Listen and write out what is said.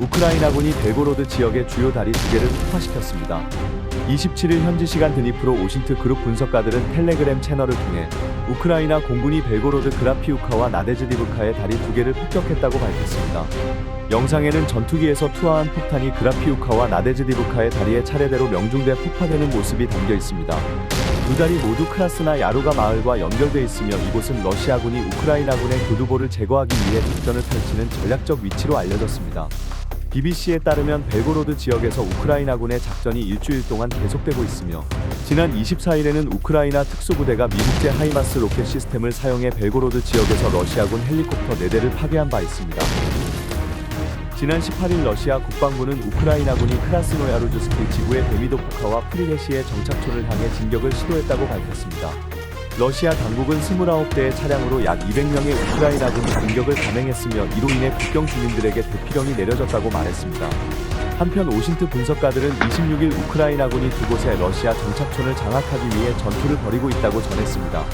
우크라이나군이 벨고로드 지역의 주요 다리 두 개를 폭파시켰습니다. 27일 현지 시간 드니프로 오신트 그룹 분석가들은 텔레그램 채널을 통해 우크라이나 공군이 벨고로드 그라피우카와 나데즈디브카의 다리 두 개를 폭격했다고 밝혔습니다. 영상에는 전투기에서 투하한 폭탄이 그라피우카와 나데즈디브카의 다리에 차례대로 명중돼 폭파되는 모습이 담겨 있습니다. 두 다리 모두 크라스나 야루가 마을과 연결돼 있으며 이곳은 러시아군이 우크라이나군의 교두보를 제거하기 위해 작전을 펼치는 전략적 위치로 알려졌습니다. BBC에 따르면 벨고로드 지역에서 우크라이나군의 작전이 일주일 동안 계속되고 있으며 지난 24일에는 우크라이나 특수부대가 미국제 하이마스 로켓 시스템을 사용해 벨고로드 지역에서 러시아군 헬리콥터 4대를 파괴한 바 있습니다. 지난 18일 러시아 국방부는 우크라이나군이 크라스노야루즈스키 지구의 데미도프카와 프리레시의 정착촌을 향해 진격을 시도했다고 밝혔습니다. 러시아 당국은 29대의 차량으로 약 200명의 우크라이나군이 공격을 감행했으며 이로 인해 국경 주민들에게 대피령이 내려졌다고 말했습니다. 한편 오신트 분석가들은 26일 우크라이나군이 두 곳의 러시아 정착촌을 장악하기 위해 전투를 벌이고 있다고 전했습니다.